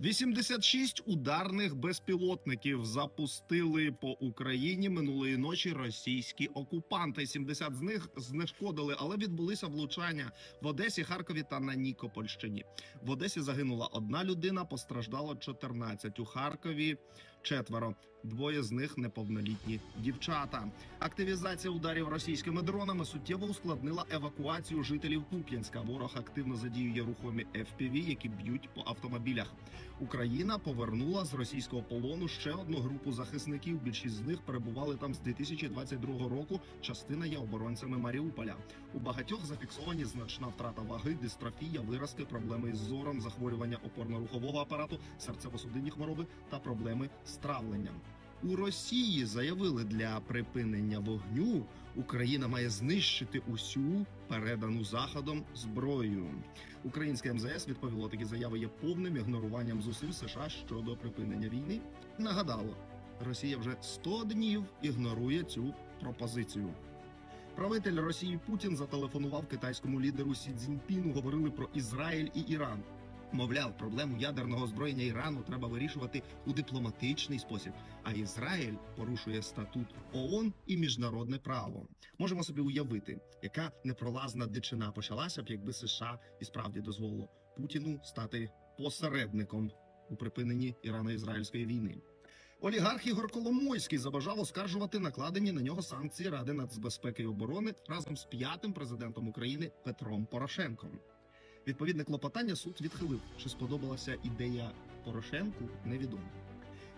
86 ударних безпілотників запустили по Україні минулої ночі російські окупанти. 70 з них знешкодили, але відбулися влучання в Одесі, Харкові та на Нікопольщині. В Одесі загинула одна людина, постраждало 14. У Харкові четверо. Двоє з них неповнолітні дівчата. Активізація ударів російськими дронами суттєво ускладнила евакуацію жителів Куп'янська. Ворог активно задіює рухомі FPV, які б'ють по автомобілях. Україна повернула з російського полону ще одну групу захисників. Більшість з них перебували там з 2022 року. Частина є оборонцями Маріуполя. У багатьох зафіксовані значна втрата ваги, дистрофія, виразки, проблеми із зором, захворювання опорно-рухового апарату, серцево-судинні хвороби та проблеми з травленням. У Росії заявили для припинення вогню Україна має знищити усю передану заходом зброю. Українське МЗС відповіло, такі заяви є повним ігноруванням зусиль США щодо припинення війни. Нагадало, Росія вже 100 днів ігнорує цю пропозицію. Правитель Росії Путін зателефонував китайському лідеру Сі Цзіньпіну. Говорили про Ізраїль і Іран. Мовляв, проблему ядерного озброєння Ірану треба вирішувати у дипломатичний спосіб. А Ізраїль порушує статут ООН і міжнародне право. Можемо собі уявити, яка непролазна дичина почалася б, якби США і справді дозволило Путіну стати посередником у припиненні ірано-ізраїльської війни. Олігарх Ігор Коломойський забажав оскаржувати накладені на нього санкції Ради нацбезпеки і оборони разом з п'ятим президентом України Петром Порошенком. Відповідне клопотання суд відхилив. Чи сподобалася ідея Порошенку, невідомо.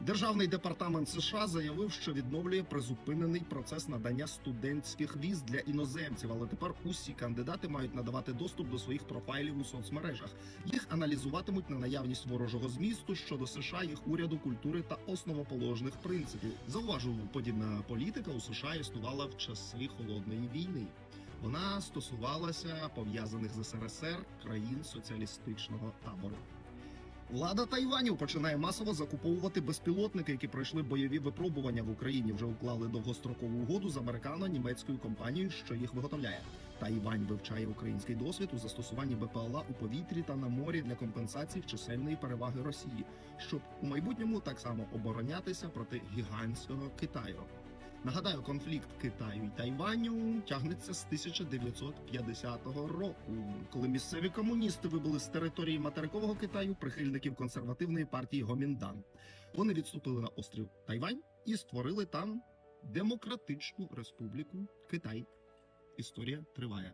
Державний департамент США заявив, що відновлює призупинений процес надання студентських віз для іноземців, але тепер усі кандидати мають надавати доступ до своїх профайлів у соцмережах. Їх аналізуватимуть на наявність ворожого змісту щодо США, їх уряду, культури та основоположних принципів. Зауважу, подібна політика у США існувала в часи холодної війни. Вона стосувалася пов'язаних з СРСР країн соціалістичного табору. Влада Тайваню починає масово закуповувати безпілотники, які пройшли бойові випробування в Україні. Вже уклали довгострокову угоду з американо-німецькою компанією, що їх виготовляє. Тайвань вивчає український досвід у застосуванні БПЛА у повітрі та на морі для компенсації чисельної переваги Росії, щоб у майбутньому так само оборонятися проти гігантського Китаю. Нагадаю, конфлікт Китаю і Тайваню тягнеться з 1950 року, коли місцеві комуністи вибили з території материкового Китаю прихильників консервативної партії Гоміндан. Вони відступили на острів Тайвань і створили там демократичну республіку Китай. Історія триває.